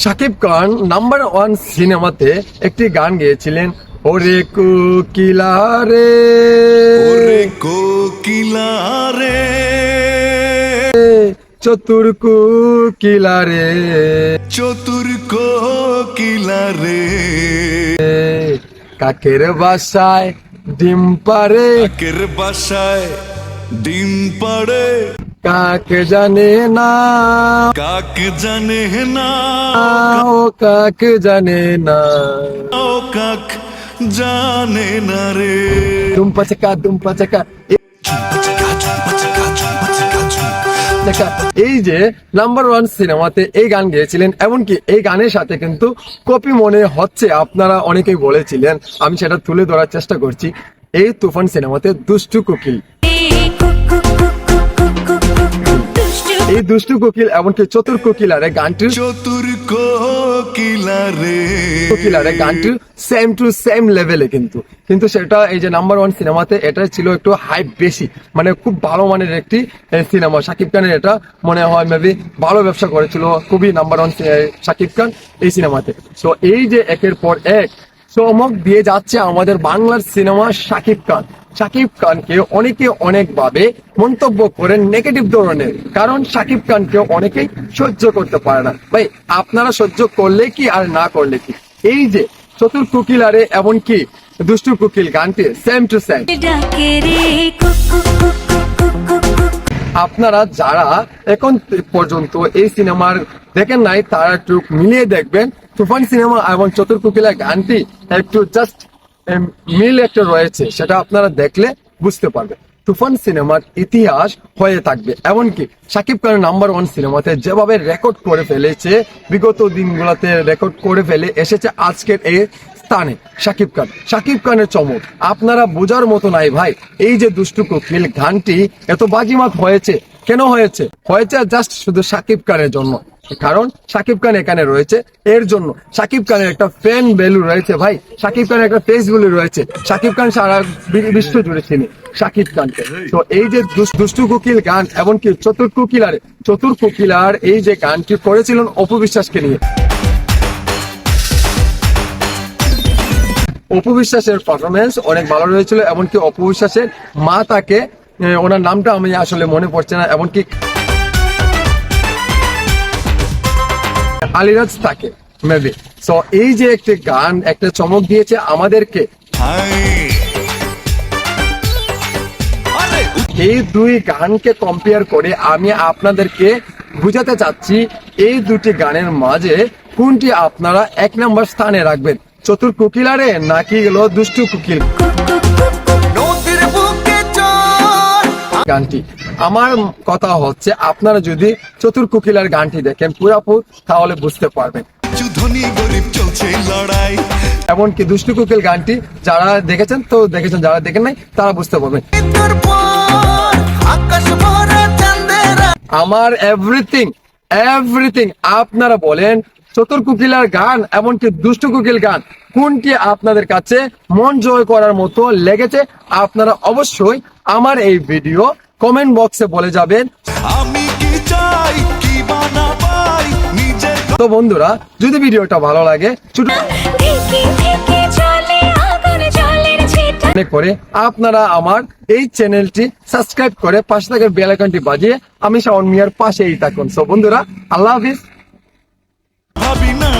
Shakib Khan number one সিনেমাতে একটি গান গেয়েছিলেন ওরে কুকিলা রে। ওরে কোকিলা রে। চতুর কুকিলা রে। চতুর কোকিলা রে। কাকের বাসায় ডিম পারে কাকের বাসায় ডিম পাড়ে। কাক জানে না? কাক জানে না? ও কাক জানে না। ও কাক জানে না রে। দুম্পা চাকা দুম্পা চাকা দেখা এই যে নাম্বার ওয়ান সিনেমাতে এই গান গেয়েছিলেন এমনকি এই গানের সাথে কিন্তু কপি মনে হচ্ছে আপনারা অনেকেই বলেছিলেন আমি সেটা তুলে ধরার চেষ্টা করছি এই তুফান সিনেমাতে দুষ্টু কোকিল। এই দুষ্টু কোকিল এমনকি চতুর কোকিলারে গানটির চতুর কোকিলারে। গানটি সেম টু সেম লেভেলে কিন্তু। কিন্তু সেটা এই যে নাম্বার ওয়ান সিনেমাতে এটা ছিল একটু হাইপ বেশি। মানে খুব ভালো মানের একটি সিনেমা শাকিব খানের এটা মনে হয় মেবি ভালো ব্যবসা করেছিল। খুবই নাম্বার ওয়ান শাকিব খান এই সিনেমাতে তো এই যে একের পর এক চমক দিয়ে যাচ্ছে আমাদের বাংলার সিনেমা শাকিব খান। শাকিব খানকে অনেকে অনেক ভাবে মন্তব্য করেন নেগেটিভ ধরনের, কারণ শাকিব খানকে অনেকেই সহ্য করতে পারে না। ভাই, আপনারা সহ্য করলে কি আর না করলে কি? এই যে চতুর কুকিল আরে, এমনকি দুষ্টু কুকিল গানটি সেম টু সেম আপনারা যারা এখন পর্যন্ত এই সিনেমার দেখেন নাই, তারা একটু মিলিয়ে দেখবেন। তুফান সিনেমা এবং চতুর কুকিলা গানটি একটু জাস্ট মিল একটা রয়েছে, সেটা আপনারা দেখলে বুঝতে পারবেন। তুফান সিনেমার ইতিহাস হয়ে থাকবে। এমনকি সাকিব খানের নাম্বার ওয়ান সিনেমাতে যেভাবে রেকর্ড করে ফেলেছে, বিগত দিনগুলোতে রেকর্ড করে ফেলে এসেছে, আজকের এই স্থানে শাকিব খান। শাকিব খানের চমক, আপনারা বোঝার মতো নাই ভাই। এই যে দুষ্টু কোকিল গানটি এত বাজিমাত হয়েছে। কেন হয়েছে? হয়েছে জাস্ট শুধু শাকিব খানের জন্য। কারণ শাকিব খান এখানে রয়েছে, এর জন্য। শাকিব খানের একটা ফ্যান ভ্যালু রয়েছে ভাই। শাকিব খানের একটা ফেস ভ্যালু রয়েছে। শাকিব খান সারা বিশ্ব জুড়ে চিনি, শাকিব খানকে। তো এই যে দুষ্টু কোকিল গান, এমনকি চতুর কোকিলার চতুর কোকিলার এই যে গানটি করেছিলেন অপবিশ্বাসকে নিয়ে। অপু বিশ্বাসের পারফরমেন্স অনেক ভালো রয়েছিল, এমনকি অপু বিশ্বাসের মা তাকে ওনার নামটা আমি আসলে মনে পড়ছে না, এমনকি আলিরাজ তাকে মেবি সো এই যে একটি গান, একটা চমক দিয়েছে আমাদেরকে। এই দুই গানকে কম্পেয়ার করে আমি আপনাদেরকে বুঝাতে চাচ্ছি, এই দুটি গানের মাঝে কোনটি আপনারা এক নম্বর স্থানে রাখবেন? চতুর কুকিলারে নাকি গেল দুষ্টু কুকিল? গানটি। আমার কথা হচ্ছে আপনারা যদি চতুর কুকিলার গানটি দেখেন পুরাপুর তাহলে বুঝতে পারবেন। এমনকি দুষ্টু কুকিল গানটি যারা দেখেছেন তো দেখেছেন যারা দেখেন নাই তারা বুঝতে পারবেন। আমার এভরিথিং এভরিথিং আপনারা বলেন চতুর কুকিলার গান এমনকি দুষ্টু কুকিল গান কোনটি আপনাদের কাছে মন জয় করার মতো লেগেছে আপনারা অবশ্যই আমার এই ভিডিও কমেন্ট বক্সে বলে যাবেন। আমি কি চাই কি বানাবাই নিজের তো বন্ধুরা যদি ভিডিওটা ভালো লাগে ছোট মনে করে আপনারা আমার এই চ্যানেলটি সাবস্ক্রাইব করে পাশে থাকা বেল আইকনটি বাজিয়ে আমি শাওন মিয়ার পাশেই থাকুন। সো বন্ধুরা আল্লাহ হাফিজ। ভাবি না